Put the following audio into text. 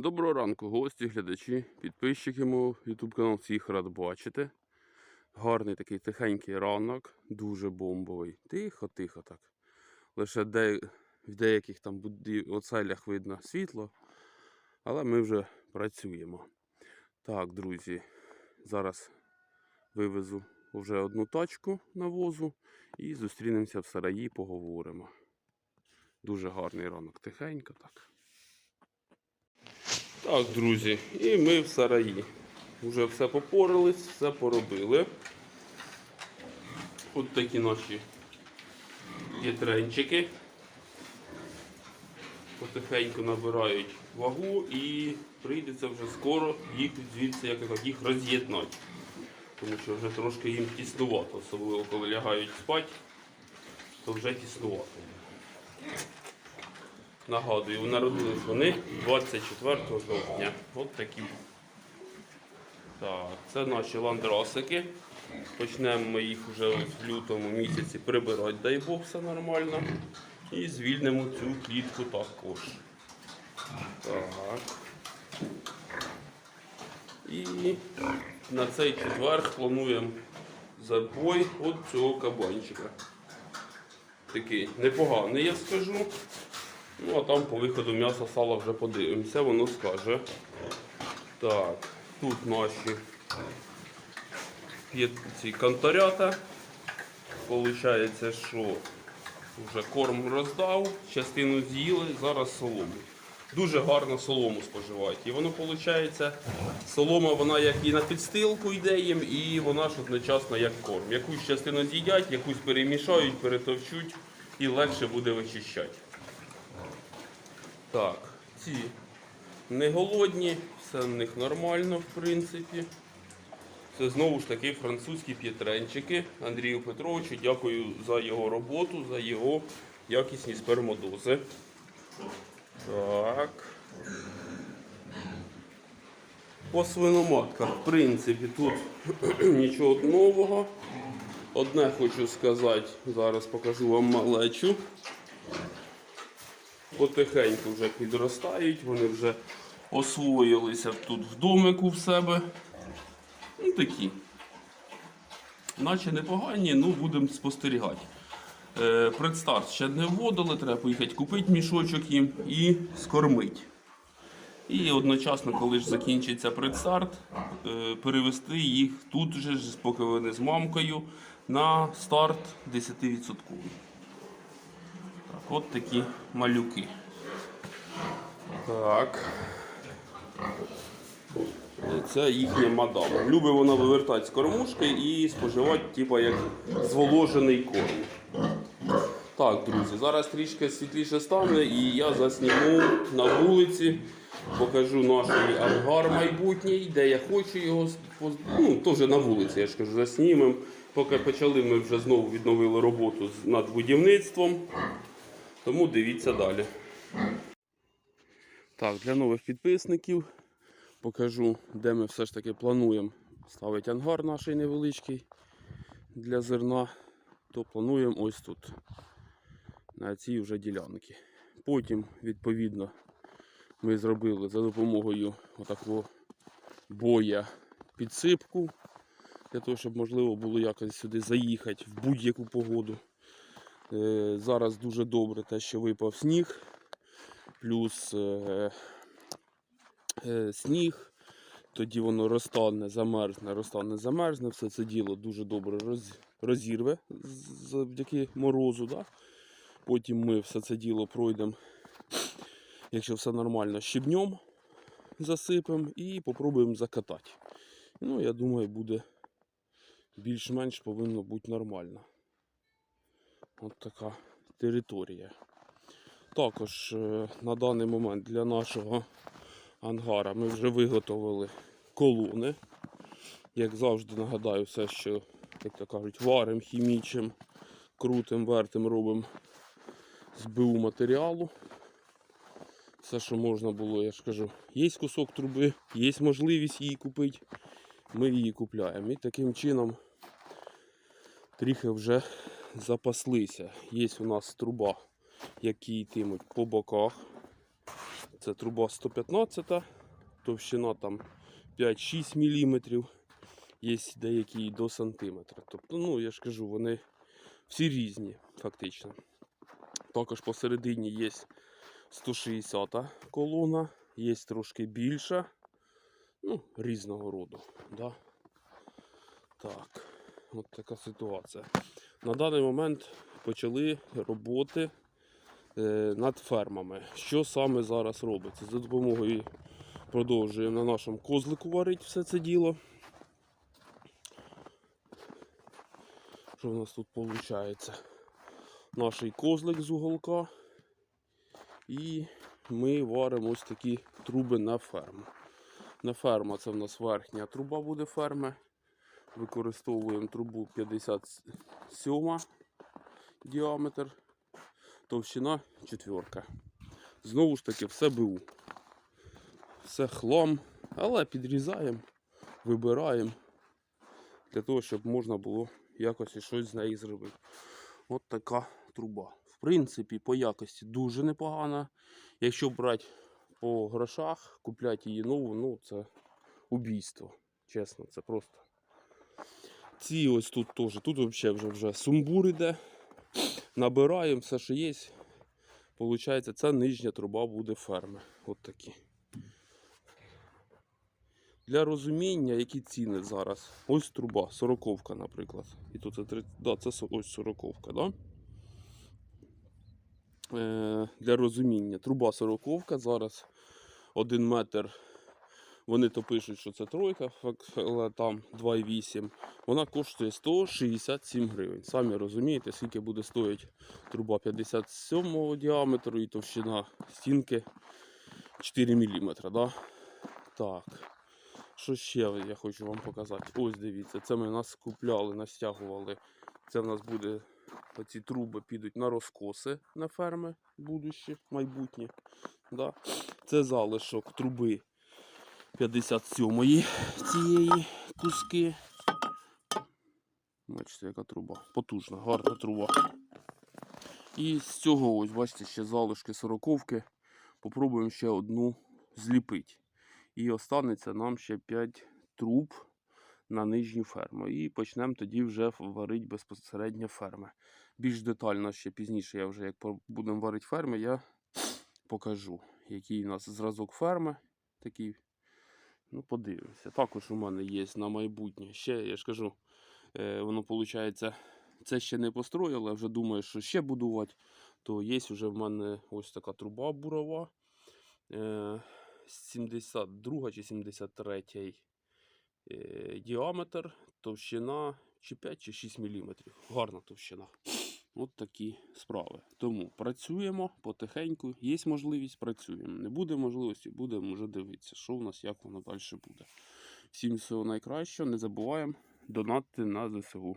Доброго ранку, гості, глядачі, підписчики мого YouTube канал. Всіх рад бачити. Гарний такий тихенький ранок, дуже бомбовий. Тихо-тихо так. Лише де, в деяких там оцелях видно світло, але ми вже працюємо. Так, друзі, зараз вивезу вже одну тачку навозу і зустрінемося в сараї, поговоримо. Дуже гарний ранок, тихенько так. Так, друзі, і ми в сараї. Вже все попорались, все поробили. От такі наші вітренчики. Потихеньку набирають вагу і прийдеться вже скоро їх звідси їх роз'єднати. Тому що вже трошки їм тіснувато, особливо коли лягають спати, то вже тіснувато. Нагадую, народились вони 24 жовтня. От такі. Так, це наші ландрасики. Почнемо ми їх вже в лютому місяці прибирати, дай Бог, все нормально. І звільнимо цю клітку також. Так. І на цей четвер плануємо забой от цього кабанчика. Такий непоганий, я скажу. Ну, а там по виходу м'яса сала вже подивимося, воно скаже. Так, тут наші є ці кантарята. Получається, що вже корм роздав, частину з'їли, зараз солому. Дуже гарно солому споживають. І воно виходить, солома вона як і на підстилку йде їм, і вона ж одночасно як корм. Якусь частину з'їдять, якусь перемішають, перетовчуть і легше буде вичищати. Так, ці не голодні, все в них нормально, в принципі. Це знову ж таки французькі п'єтренчики. Андрію Петровичу дякую за його роботу, за його якісні спермодози. Так. По свиноматках, в принципі, тут нічого нового. Одне хочу сказати, зараз покажу вам малечу потихеньку вже підростають, вони вже освоїлися тут в домику в себе. Ну такі. Наче непогані, ну будемо спостерігати. Е, предстарт ще не вводили, треба поїхати купити мішочок їм і скормити. І одночасно, коли ж закінчиться предстарт, е, перевести їх тут же, поки вони з мамкою, на старт 10%. От такі малюки. Так. Це їхня мадам. Любить вона вивертати з кормушки і споживати, типу, як зволожений корм. Так, друзі, зараз трішки світліше стане і я засніму на вулиці, покажу наш ангар майбутній, де я хочу його ну, теж на вулиці, я ж кажу, заснімемо. Поки почали, ми вже знову відновили роботу над будівництвом. Тому дивіться далі. Так, для нових підписників покажу, де ми все ж таки плануємо ставити ангар наш невеличкий для зерна. То плануємо ось тут, на цій вже ділянці. Потім, відповідно, ми зробили за допомогою отакого боя підсипку, для того, щоб можливо було якось сюди заїхати в будь-яку погоду. Е, Зараз дуже добре те, що випав сніг, плюс е, е, сніг, тоді воно розтане, замерзне, розтане, замерзне. Все це діло дуже добре розірве завдяки морозу. Да? Потім ми все це діло пройдемо, якщо все нормально, щебнем засипемо і попробуємо закатати. Ну, я думаю, буде більш-менш повинно бути нормально. От така територія. Також е, на даний момент для нашого ангара ми вже виготовили колони. Як завжди нагадаю, все, що, як то кажуть, варим, хімічим, крутим, вертим робимо з БУ матеріалу. Все, що можна було, я ж кажу, є кусок труби, є можливість її купити, ми її купляємо. І таким чином трохи вже запаслися. Є у нас труба, які йтимуть по боках. Це труба 115, товщина там 5-6 мм. Є деякі до сантиметра. Тобто, ну я ж кажу, вони всі різні, фактично. Також посередині є 160 колона, є трошки більша, ну, різного роду. Да? Так, от така ситуація. На даний момент почали роботи е, над фермами. Що саме зараз робиться? За допомогою продовжуємо на нашому козлику варити все це діло. Що в нас тут виходить? Наш козлик з уголка. І ми варимо ось такі труби на ферму. На ферма це в нас верхня труба буде ферми. Використовуємо трубу 57 діаметр, товщина четверка. Знову ж таки, все БУ. Все хлам, але підрізаємо, вибираємо для того, щоб можна було якось щось з неї зробити. От така труба. В принципі, по якості дуже непогана. Якщо брати по грошах, купляти її нову, ну це убійство. Чесно, це просто. Ці ось тут теж. Тут взагалі вже, вже сумбур іде. Набираємо все, що є. Получається, це нижня труба буде ферми. От такі. Для розуміння, які ціни зараз. Ось труба, сороковка, наприклад. І тут це, три- да, це ось сороковка, да? Е, для розуміння. Труба сороковка зараз 1 метр. Вони то пишуть, що це тройка, але там 2,8. Вона коштує 167 гривень. Самі розумієте, скільки буде стоїти труба 57 діаметру і товщина стінки 4 мм. Да? Так. Що ще я хочу вам показати? Ось дивіться, це ми нас купляли, настягували. Це в нас буде оці труби підуть на розкоси на ферми будущі, майбутні. Да? Це залишок труби 57-ї цієї куски. Бачите, яка труба. Потужна, гарна труба. І з цього, ось, бачите, ще залишки сороковки. Попробуємо ще одну зліпити. І останеться нам ще 5 труб на нижню ферму. І почнемо тоді вже варити безпосередньо ферми. Більш детально ще пізніше, я вже як будемо варити ферми, я покажу, який у нас зразок ферми. Такий. Ну, подивимося. Також у мене є на майбутнє. Ще, я ж кажу, е, воно виходить, це ще не построїли, а вже думаю, що ще будувати. То є вже в мене ось така труба бурова. Е, 72 чи 73 е, діаметр, товщина чи 5 чи 6 мм. Гарна товщина. От такі справи. Тому працюємо потихеньку. Є можливість, працюємо. Не буде можливості, будемо вже дивитися, що в нас, як воно далі буде. Всім всього найкращого. Не забуваємо донатити на ЗСУ.